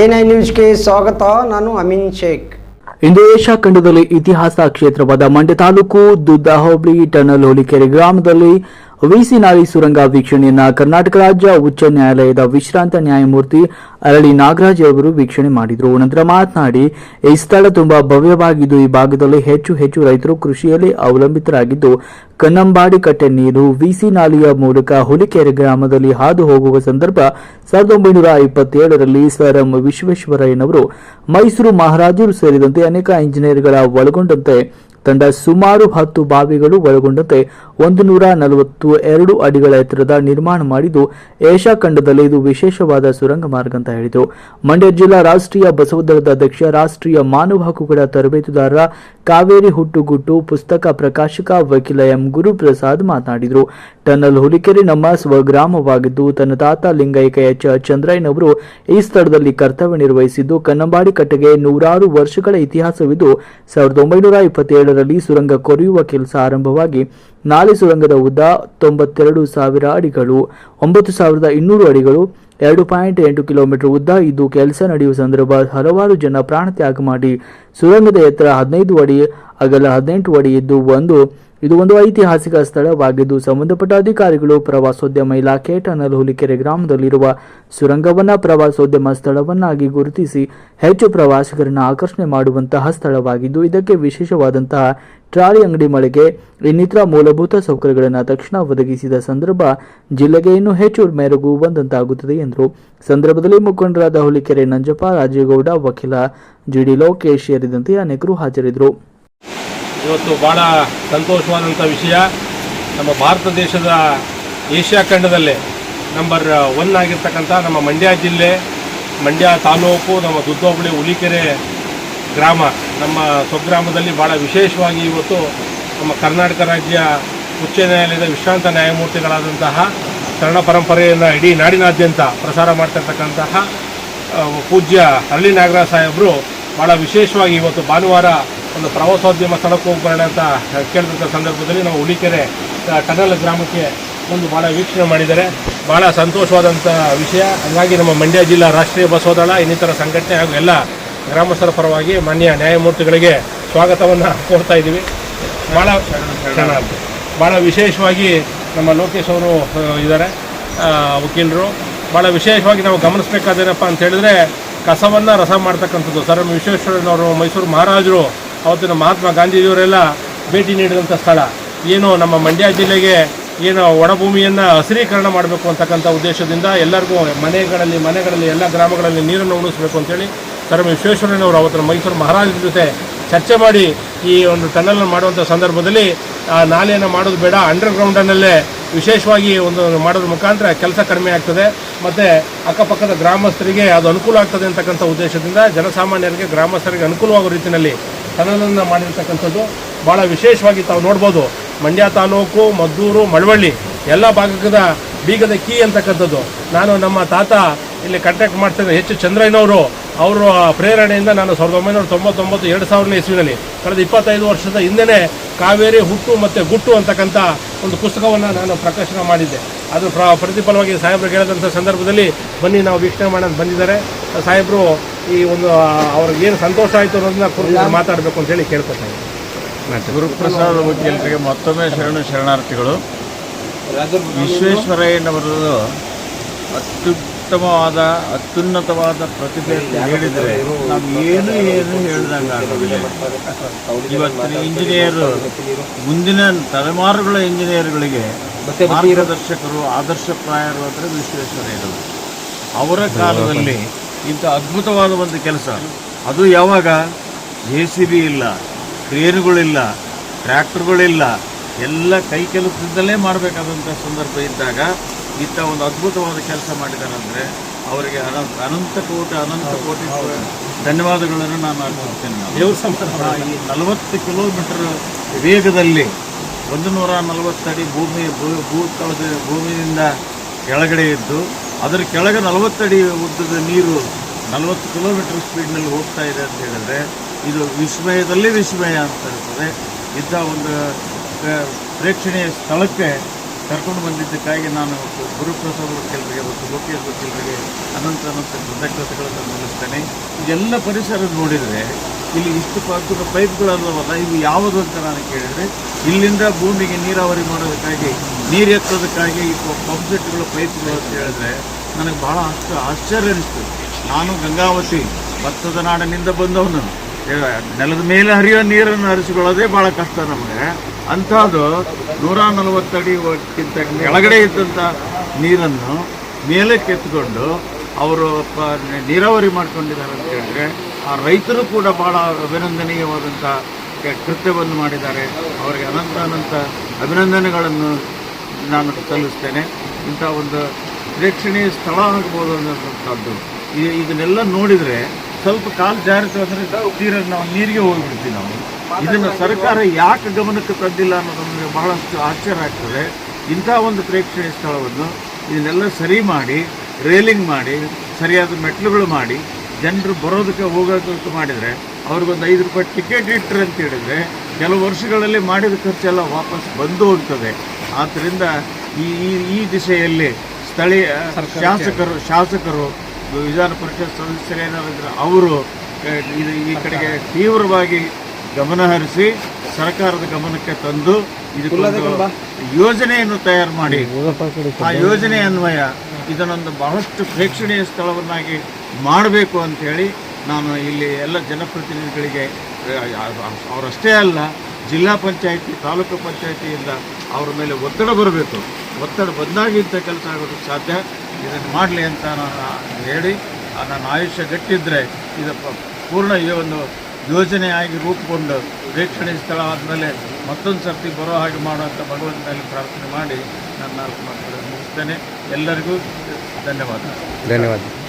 N I ನ್ಯೂಸ್ಗೆ ಸ್ವಾಗತ, ನಾನು ಅಮಿನ್ ಶೇಖ್. ಇಂದು ಏಷ್ಯಾ ಖಂಡದಲ್ಲಿ ಇತಿಹಾಸ ಕ್ಷೇತ್ರವಾದ ಮಂಡ್ಯ ತಾಲೂಕು ದುದ್ದ ಹೋಬಳಿ ಟನಲ್ ಹೋಲಿಕೆರೆ ಗ್ರಾಮದಲ್ಲಿ ವಿಸಿ ನಾಳಿ ಸುರಂಗ ವೀಕ್ಷಣೆಯನ್ನ ಕರ್ನಾಟಕ ರಾಜ್ಯ ಉಚ್ಚ ನ್ಯಾಯಾಲಯದ ವಿಶ್ರಾಂತ ನ್ಯಾಯಮೂರ್ತಿ ಅರಳಿ ನಾಗರಾಜ್ ಅವರು ವೀಕ್ಷಣೆ ಮಾಡಿದರು. ನಂತರ ಮಾತನಾಡಿ, ಈ ಸ್ಥಳ ತುಂಬಾ ಭವ್ಯವಾಗಿದ್ದು, ಈ ಭಾಗದಲ್ಲಿ ಹೆಚ್ಚು ಹೆಚ್ಚು ರೈತರು ಕೃಷಿಯಲ್ಲಿ ಅವಲಂಬಿತರಾಗಿದ್ದು, ಕನ್ನಂಬಾಡಿ ಕಟ್ಟೆ ನೀರು ವಿಸಿ ನಾಲಿಯ ಮೂಲಕ ಹುಲಿಕೆರೆ ಗ್ರಾಮದಲ್ಲಿ ಹಾದು ಹೋಗುವ ಸಂದರ್ಭ ಸಾವಿರದ ಒಂಬೈನೂರ ಇಪ್ಪತ್ತೇಳರಲ್ಲಿ ಸರ್ ಎಂ ವಿಶ್ವೇಶ್ವರಯ್ಯನವರು ಮೈಸೂರು ಮಹಾರಾಜರು ಸೇರಿದಂತೆ ಅನೇಕ ಇಂಜಿನಿಯರ್ಗಳ ಒಳಗೊಂಡಂತೆ, ತಂಡ ಸುಮಾರು ಹತ್ತು ಬಾವಿಗಳು ಒಳಗೊಂಡಂತೆ ಒಂದು ನೂರ ನಲವತ್ತು ಎರಡು ಅಡಿಗಳ ಎತ್ತರದ ನಿರ್ಮಾಣ ಮಾಡಿದ್ದು, ಏಷ್ಯಾ ಖಂಡದಲ್ಲಿ ಇದು ವಿಶೇಷವಾದ ಸುರಂಗ ಮಾರ್ಗ ಅಂತ ಹೇಳಿದರು ಮಂಡ್ಯ ಜಿಲ್ಲಾ ರಾಷ್ಟ್ರೀಯ ಬಸವದಳದ ಅಧ್ಯಕ್ಷ, ರಾಷ್ಟ್ರೀಯ ಮಾನವ ಹಕ್ಕುಗಳ ತರಬೇತುದಾರರ ಕಾವೇರಿ ಹುಟ್ಟುಗುಟ್ಟು ಪುಸ್ತಕ ಪ್ರಕಾಶಕ ವಕೀಲ ಎಂ. ಗುರುಪ್ರಸಾದ್ ಮಾತನಾಡಿದರು. ಟನಲ್ ಹುಲಿಕೆರೆ ನಮ್ಮ ಸ್ವಗ್ರಾಮವಾಗಿದ್ದು, ತನ್ನ ತಾತ ಲಿಂಗೈಕ ಎಚ್. ಚಂದ್ರಯ್ಯನವರು ಈ ಸ್ಥಳದಲ್ಲಿ ಕರ್ತವ್ಯ ನಿರ್ವಹಿಸಿದ್ದು, ಕನ್ನಂಬಾಡಿ ಕಟ್ಟೆಗೆ ನೂರಾರು ವರ್ಷಗಳ ಇತಿಹಾಸವಿದ್ದು, ಸಾವಿರದ ಒಂಬೈನೂರ ಇಪ್ಪತ್ತೇಳರಲ್ಲಿ ಸುರಂಗ ಕೊರೆಯುವ ಕೆಲಸ ಆರಂಭವಾಗಿ ನಾಲೆ ಸುರಂಗದ ಉದ್ದ ತೊಂಬತ್ತೆರಡು ಸಾವಿರ ಅಡಿಗಳು, ಒಂಬತ್ತು ಸಾವಿರದ ಇನ್ನೂರು ಅಡಿಗಳು, ಎರಡು ಪಾಯಿಂಟ್ ಎಂಟು ಕಿಲೋಮೀಟರ್ ಉದ್ದ ಇದು ಕೆಲಸ ನಡೆಯುವ ಸಂದರ್ಭ ಹಲವಾರು ಜನ ಪ್ರಾಣತ್ಯಾಗ ಮಾಡಿ ಸುರಂಗದ ಎತ್ತರ ಹದಿನೈದು ಅಡಿ, ಅಗಲ ಹದಿನೆಂಟು ಅಡಿ ಇದ್ದು ಒಂದು. ಇದು ಒಂದು ಐತಿಹಾಸಿಕ ಸ್ಥಳವಾಗಿದ್ದು ಸಂಬಂಧಪಟ್ಟ ಅಧಿಕಾರಿಗಳು ಪ್ರವಾಸೋದ್ಯಮ ಇಲಾಖೆ ಟನಲ್ ಹುಲಿಕೆರೆ ಗ್ರಾಮದಲ್ಲಿರುವ ಸುರಂಗವನ್ನ ಪ್ರವಾಸೋದ್ಯಮ ಸ್ಥಳವನ್ನಾಗಿ ಗುರುತಿಸಿ ಹೆಚ್ಚು ಪ್ರವಾಸಿಗರನ್ನು ಆಕರ್ಷಣೆ ಮಾಡುವಂತಹ ಸ್ಥಳವಾಗಿದ್ದು ಇದಕ್ಕೆ ವಿಶೇಷವಾದಂತಹ ಟ್ರಾಲಿ ಅಂಗಡಿ ಮಳಿಗೆ ಇನ್ನಿತರ ಮೂಲಭೂತ ಸೌಕರ್ಯಗಳನ್ನು ತಕ್ಷಣ ಒದಗಿಸಿದ ಸಂದರ್ಭ ಜಿಲ್ಲೆಗೆ ಇನ್ನೂ ಹೆಚ್ಚು ಮೆರುಗು ಬಂದಂತಾಗುತ್ತದೆ ಎಂದರು. ಸಂದರ್ಭದಲ್ಲಿ ಮುಖಂಡರಾದ ಹುಲಿಕೆರೆ ನಂಜಪ್ಪ, ರಾಜೇಗೌಡ, ವಕೀಲ ಜಿಡಿ ಲೋಕೇಶ್ ಸೇರಿದಂತೆ ಅನೇಕರು ಹಾಜರಿದ್ದರು. ಇವತ್ತು ಬಹಳ ಸಂತೋಷವಾದಂಥ ವಿಷಯ. ನಮ್ಮ ಭಾರತ ದೇಶದ ಏಷ್ಯಾ ಖಂಡದಲ್ಲೇ ನಂಬರ್ ಒನ್ ಆಗಿರ್ತಕ್ಕಂಥ ನಮ್ಮ ಮಂಡ್ಯ ಜಿಲ್ಲೆ, ಮಂಡ್ಯ ತಾಲೂಕು, ನಮ್ಮ ದುದ್ದೋಬಳಿ ಹುಲಿಕೆರೆ ಗ್ರಾಮ. ನಮ್ಮ ಸ್ವಗ್ರಾಮದಲ್ಲಿ ಭಾಳ ವಿಶೇಷವಾಗಿ ಇವತ್ತು ನಮ್ಮ ಕರ್ನಾಟಕ ರಾಜ್ಯ ಉಚ್ಚ ನ್ಯಾಯಾಲಯದ ವಿಶ್ರಾಂತ ನ್ಯಾಯಮೂರ್ತಿಗಳಾದಂತಹ ಶರಣ ಪರಂಪರೆಯನ್ನು ಇಡೀ ನಾಡಿನಾದ್ಯಂತ ಪ್ರಸಾರ ಮಾಡ್ತಿರ್ತಕ್ಕಂತಹ ಪೂಜ್ಯ ಹಳ್ಳಿ ನಾಗರಾಜ್ ಸಾಹೇಬರು ಭಾಳ ವಿಶೇಷವಾಗಿ ಇವತ್ತು ಭಾನುವಾರ ಒಂದು ಪ್ರವಾಸೋದ್ಯಮ ಸ್ಥಳಕ್ಕೆ ಹೋಗ್ಬರೋಣ ಅಂತ ಕೇಳಿದಂಥ ಸಂದರ್ಭದಲ್ಲಿ ನಾವು ಹುಲಿಕೆರೆ ಕಡಲ ಗ್ರಾಮಕ್ಕೆ ಒಂದು ಭಾಳ ವೀಕ್ಷಣೆ ಮಾಡಿದ್ದಾರೆ ಭಾಳ ಸಂತೋಷವಾದಂಥ ವಿಷಯ. ಹಾಗಾಗಿ ನಮ್ಮ ಮಂಡ್ಯ ಜಿಲ್ಲಾ ರಾಷ್ಟ್ರೀಯ ಬಸವದಳ ಇನ್ನಿತರ ಸಂಘಟನೆ ಹಾಗೂ ಎಲ್ಲ ಗ್ರಾಮಸ್ಥರ ಪರವಾಗಿ ಮಾನ್ಯ ನ್ಯಾಯಮೂರ್ತಿಗಳಿಗೆ ಸ್ವಾಗತವನ್ನು ಕೋರ್ತಾ ಇದ್ದೀವಿ. ಭಾಳ ಭಾಳ ವಿಶೇಷವಾಗಿ ನಮ್ಮ ಲೋಕೇಶ್ ಅವರು ಇದ್ದಾರೆ. ವಕೀಲರು. ಭಾಳ ವಿಶೇಷವಾಗಿ ನಾವು ಗಮನಿಸಬೇಕಾದೇನಪ್ಪ ಅಂತ ಹೇಳಿದ್ರೆ ಕಸವನ್ನು ರಸ ಮಾಡ್ತಕ್ಕಂಥದ್ದು. ಸರ್ ಎಂ ವಿಶ್ವೇಶ್ವರಯ್ಯನವರು ಮೈಸೂರು ಮಹಾರಾಜರು, ಅವತ್ತಿನ ಮಹಾತ್ಮ ಗಾಂಧೀಜಿಯವರೆಲ್ಲ ಭೇಟಿ ನೀಡಿದಂಥ ಸ್ಥಳ. ಏನು ನಮ್ಮ ಮಂಡ್ಯ ಜಿಲ್ಲೆಗೆ ಏನು ಒಣಭೂಮಿಯನ್ನು ಹಸಿರೀಕರಣ ಮಾಡಬೇಕು ಅಂತಕ್ಕಂಥ ಉದ್ದೇಶದಿಂದ ಎಲ್ಲರಿಗೂ ಮನೆಗಳಲ್ಲಿ ಮನೆಗಳಲ್ಲಿ, ಎಲ್ಲ ಗ್ರಾಮಗಳಲ್ಲಿ ನೀರನ್ನು ಉಣಿಸ್ಬೇಕು ಅಂತೇಳಿ ಸರ್ ವಿಶ್ವೇಶ್ವರಯ್ಯನವರು ಅವತ್ತಿನ ಮೈಸೂರು ಮಹಾರಾಜರ ಜೊತೆ ಚರ್ಚೆ ಮಾಡಿ ಈ ಒಂದು ಟನಲ್ ಮಾಡುವಂಥ ಸಂದರ್ಭದಲ್ಲಿ, ಆ, ನಾಲೆಯನ್ನು ಮಾಡೋದು ಬೇಡ ಅಂಡರ್ಗ್ರೌಂಡನ್ನಲ್ಲೇ ವಿಶೇಷವಾಗಿ ಒಂದು ಮಾಡೋದ್ರ ಮುಖಾಂತರ ಕೆಲಸ ಕಡಿಮೆ ಆಗ್ತದೆ. ಮತ್ತು ಅಕ್ಕಪಕ್ಕದ ಗ್ರಾಮಸ್ಥರಿಗೆ ಅದು ಅನುಕೂಲ ಆಗ್ತದೆ ಅಂತಕ್ಕಂಥ ಉದ್ದೇಶದಿಂದ ಜನಸಾಮಾನ್ಯರಿಗೆ ಗ್ರಾಮಸ್ಥರಿಗೆ ಅನುಕೂಲವಾಗುವ ರೀತಿಯಲ್ಲಿ ಟನಲನ್ನು ಮಾಡಿರ್ತಕ್ಕಂಥದ್ದು ಭಾಳ ವಿಶೇಷವಾಗಿ ತಾವು ನೋಡ್ಬೋದು. ಮಂಡ್ಯ ತಾಲೂಕು, ಮದ್ದೂರು, ಮಳವಳ್ಳಿ ಎಲ್ಲ ಭಾಗದ ಬೀಗದ ಕೀ ಅಂತಕ್ಕಂಥದ್ದು. ನಾನು ನಮ್ಮ ತಾತ ಇಲ್ಲಿ ಕಾಂಟ್ಯಾಕ್ಟ್ ಮಾಡ್ತಿದ್ದೆ ಹೆಚ್ಚು ಚಂದ್ರಯ್ಯನವರು. ಅವರ ಪ್ರೇರಣೆಯಿಂದ ನಾನು ಸಾವಿರದ ಒಂಬೈನೂರ ತೊಂಬತ್ತೊಂಬತ್ತು ಎರಡು ಸಾವಿರನೇ ಇಸ್ವಿನಲ್ಲಿ ಕಳೆದ ಇಪ್ಪತ್ತೈದು ವರ್ಷದ ಹಿಂದೆನೇ ಕಾವೇರಿ ಹುಟ್ಟು ಮತ್ತು ಗುಟ್ಟು ಅಂತಕ್ಕಂಥ ಒಂದು ಪುಸ್ತಕವನ್ನು ನಾನು ಪ್ರಕಾಶನ ಮಾಡಿದ್ದೆ. ಅದು ಪ್ರ ಪ್ರತಿಫಲವಾಗಿ ಸಾಹೇಬರು ಕೇಳಿದಂಥ ಸಂದರ್ಭದಲ್ಲಿ ಬನ್ನಿ ನಾವು ವೀಕ್ಷಣೆ ಮಾಡೋದು ಬಂದಿದ್ದಾರೆ. ಸಾಹೇಬರು ಈ ಒಂದು ಅವ್ರಿಗೆ ಏನು ಸಂತೋಷ ಆಯಿತು ಅನ್ನೋದನ್ನ ಕುರಿತು ಮಾತಾಡಬೇಕು ಅಂತೇಳಿ ಕೇಳ್ಕೊತಾರೆ ಗುರುಪ್ರಸಾದ್ ವಕೀಲರಿಗೆ ಮತ್ತೊಮ್ಮೆ ಶರಣ ಶರಣಾರ್ಥಿಗಳು. ವಿಶ್ವೇಶ್ವರಯ್ಯನವರದು ಅತ್ಯುತ್ತಮವಾದ ಅತ್ಯುನ್ನತವಾದ ಪ್ರತಿಭೆ ಹೇಳಿದರೆ ನಾವು ಏನು ಏನು ಹೇಳ್ದಂಗೆ ಆಗೋದಿಲ್ಲ. ಇವತ್ತಿನ ಇಂಜಿನಿಯರ್ ಮುಂದಿನ ತಲೆಮಾರುಗಳ ಇಂಜಿನಿಯರ್ಗಳಿಗೆ ಮಾರ್ಗದರ್ಶಕರು, ಆದರ್ಶಪ್ರಾಯರು ಅಂದರೆ ವಿಶ್ವೇಶ್ವರಯ್ಯರು ಅವರ ಕಾಲದಲ್ಲಿ ಇಂಥ ಅದ್ಭುತವಾದ ಒಂದು ಕೆಲಸ. ಅದು ಯಾವಾಗ? ಜೆ ಸಿ ಬಿ ಇಲ್ಲ ಕ್ರೇನುಗಳಿಲ್ಲ ಟ್ರ್ಯಾಕ್ಟರ್ಗಳಿಲ್ಲ ಎಲ್ಲ ಕೈ ಕೆಲಸದಿಂದಲೇ ಮಾಡಬೇಕಾದಂಥ ಸಂದರ್ಭ ಇದ್ದಾಗ ಇಂಥ ಒಂದು ಅದ್ಭುತವಾದ ಕೆಲಸ ಮಾಡಿದಾರಂದರೆ ಅವರಿಗೆ ಅನಂತ ಅನಂತ ಕೋಟಿ ಅನಂತ ಕೋಟಿ ಧನ್ಯವಾದಗಳನ್ನು ನಾನು ಅರ್ಪಿಸ್ತೇನೆ. ದೇವ್ರ ಸಮಾನ ಈ ನಲವತ್ತು ಕಿಲೋಮೀಟರ್ ವೇಗದಲ್ಲಿ ಒಂದು ನೂರ ನಲವತ್ತಡಿ ಭೂಮಿ ಭೂ- ಭೂತಳದ ಭೂಮಿಯಿಂದ ಕೆಳಗಡೆ ಇದ್ದು ಅದರ ಕೆಳಗೆ ನಲವತ್ತಡಿ ಉದ್ದದ ನೀರು ನಲವತ್ತು ಕಿಲೋಮೀಟರ್ ಸ್ಪೀಡ್ನಲ್ಲಿ ಹೋಗ್ತಾ ಇದೆ ಅಂತ ಹೇಳಿದ್ರೆ ಇದು ವಿಸ್ಮಯದಲ್ಲಿ ವಿಸ್ಮಯ ಅಂತ ಇರ್ತದೆ. ಇಂಥ ಒಂದು ಪ್ರೇಕ್ಷಣೀಯ ಸ್ಥಳಕ್ಕೆ ಕರ್ಕೊಂಡು ಬಂದಿದ್ದಕ್ಕಾಗಿ ನಾನು ಗುರುಪ್ರಸಾದ್ ವಕೀಲರಿಗೆ ಮತ್ತು ಲೋಕೇಶ್ ವಕೀಲರಿಗೆ ಅನಂತ ಅನಂತ ಕೃತಜ್ಞತೆಗಳನ್ನು ಸಲ್ಲಿಸ್ತೇನೆ ಇದೆಲ್ಲ ಪರಿಸರ ನೋಡಿದರೆ ಇಲ್ಲಿ ಇಷ್ಟು ಪಾತ್ರದ ಪೈಪ್ಗಳಲ್ಲವಲ್ಲ, ಇವು ಯಾವುದು ಅಂತ ನಾನು ಕೇಳಿದರೆ ಇಲ್ಲಿಂದ ಭೂಮಿಗೆ ನೀರಾವರಿ ಮಾಡೋದಕ್ಕಾಗಿ, ನೀರು ಎತ್ತೋದಕ್ಕಾಗಿ ಈ ಪಂಪ್ಸೆಟ್ಗಳು, ಪೈಪ್ಗಳು ಅಂತ ಹೇಳಿದ್ರೆ ನನಗೆ ಬಹಳ ಅಷ್ಟು ಆಶ್ಚರ್ಯ ಅನಿಸ್ತು ನಾನು ಗಂಗಾವತಿ, ಭತ್ತದ ನಾಡಿನಿಂದ ಬಂದವನು ನೆಲದ ಮೇಲೆ ಹರಿಯೋ ನೀರನ್ನು ಹರಿಸಿಕೊಳ್ಳೋದೇ ಭಾಳ ಕಷ್ಟ ನಮಗೆ. ಅಂಥದ್ದು ನೂರ ನಲವತ್ತಡಿಗಿಂತ ಕೆಳಗಡೆ ಇದ್ದಂಥ ನೀರನ್ನು ಮೇಲೆ ಕೆತ್ತಿಕೊಂಡು ಅವರು ನೀರಾವರಿ ಮಾಡ್ಕೊಂಡಿದ್ದಾರೆ ಅಂತ ಹೇಳಿದ್ರೆ ಆ ರೈತರು ಕೂಡ ಭಾಳ ಅಭಿನಂದನೀಯವಾದಂಥ ಕೃತ್ಯವನ್ನು ಮಾಡಿದ್ದಾರೆ. ಅವರಿಗೆ ಅನಂತ ಅನಂತ ಅಭಿನಂದನೆಗಳನ್ನು ನಾನು ಸಲ್ಲಿಸ್ತೇನೆ. ಇಂಥ ಒಂದು ಪ್ರೇಕ್ಷಣೀಯ ಸ್ಥಳ ಆಗ್ಬೋದು ಅನ್ನೋಂಥದ್ದು ಇದನ್ನೆಲ್ಲ ನೋಡಿದರೆ ಸ್ವಲ್ಪ ಕಾಲು ಜಾರಿತು ಅಂದರೆ ತೀರ ನಾವು ನೀರಿಗೆ ಹೋಗಿಬಿಡ್ತೀವಿ ನಾವು. ಇದನ್ನು ಸರ್ಕಾರ ಯಾಕೆ ಗಮನಕ್ಕೆ ತಂದಿಲ್ಲ ಅನ್ನೋದು ನಮಗೆ ಬಹಳಷ್ಟು ಆಶ್ಚರ್ಯ ಆಗ್ತದೆ. ಇಂಥ ಒಂದು ಪ್ರೇಕ್ಷಣೀಯ ಸ್ಥಳವನ್ನು ಇದನ್ನೆಲ್ಲ ಸರಿ ಮಾಡಿ ರೇಲಿಂಗ್ ಮಾಡಿ ಸರಿಯಾದ ಮೆಟ್ಲುಗಳು ಮಾಡಿ ಜನರು ಬರೋದಕ್ಕೆ ಹೋಗೋದಕ್ಕೆ ಮಾಡಿದರೆ ಅವ್ರಿಗೊಂದು ಐದು ರೂಪಾಯಿ ಟಿಕೆಟ್ ಇಟ್ಟರೆ ಅಂತ ಹೇಳಿದರೆ ಕೆಲವು ವರ್ಷಗಳಲ್ಲಿ ಮಾಡಿದ ಖರ್ಚೆಲ್ಲ ವಾಪಸ್ ಬಂದು ಹೋಗ್ತದೆ. ಆದ್ದರಿಂದ ಈ ಈ- ಈ ದಿಶೆಯಲ್ಲಿ ಸ್ಥಳೀಯ ಶಾಸಕರು ಶಾಸಕರು ವಿಧಾನ ಪರಿಷತ್ ಸದಸ್ಯರೇನಾದ್ರು ಅವರು ಇದು ಈ ಕಡೆಗೆ ತೀವ್ರವಾಗಿ ಗಮನ ಹರಿಸಿ ಸರ್ಕಾರದ ಗಮನಕ್ಕೆ ತಂದು ಇದಕ್ಕೊಂದು ಯೋಜನೆಯನ್ನು ತಯಾರು ಮಾಡಿ. ಆ ಯೋಜನೆ ಅನ್ವಯ ಇದನ್ನೊಂದು ಬಹಳಷ್ಟು ಪ್ರೇಕ್ಷಣೀಯ ಸ್ಥಳವನ್ನಾಗಿ ಮಾಡಬೇಕು ಅಂತೇಳಿ ನಾನು ಇಲ್ಲಿ ಎಲ್ಲ ಜನಪ್ರತಿನಿಧಿಗಳಿಗೆ ಅವರಷ್ಟೇ ಅಲ್ಲ ಜಿಲ್ಲಾ ಪಂಚಾಯಿತಿ ತಾಲೂಕು ಪಂಚಾಯಿತಿಯಿಂದ ಅವರ ಮೇಲೆ ಒತ್ತಡ ಬರಬೇಕು. ಒತ್ತಡ ಬಂದಾಗ ಇಂಥ ಕೆಲಸ ಆಗೋದಕ್ಕೆ ಸಾಧ್ಯ. ಇದನ್ನು ಮಾಡಲಿ ಅಂತ ನಾನು ಹೇಳಿ, ನನ್ನ ಆಯುಷ್ಯ ಗಟ್ಟಿದ್ದರೆ ಇದು ಪೂರ್ಣ ಈ ಒಂದು ಯೋಜನೆಯಾಗಿ ರೂಪುಗೊಂಡು ಪ್ರೇಕ್ಷಣೀಯ ಸ್ಥಳ ಆದಮೇಲೆ ಮತ್ತೊಂದು ಸರ್ತಿ ಬರೋ ಹಾಗೆ ಮಾಡುವಂಥ ಭಗವಂತನಲ್ಲಿ ಪ್ರಾರ್ಥನೆ ಮಾಡಿ ನನ್ನ ಮುಗಿಸ್ತೇನೆ. ಎಲ್ಲರಿಗೂ ಧನ್ಯವಾದ. ಧನ್ಯವಾದ.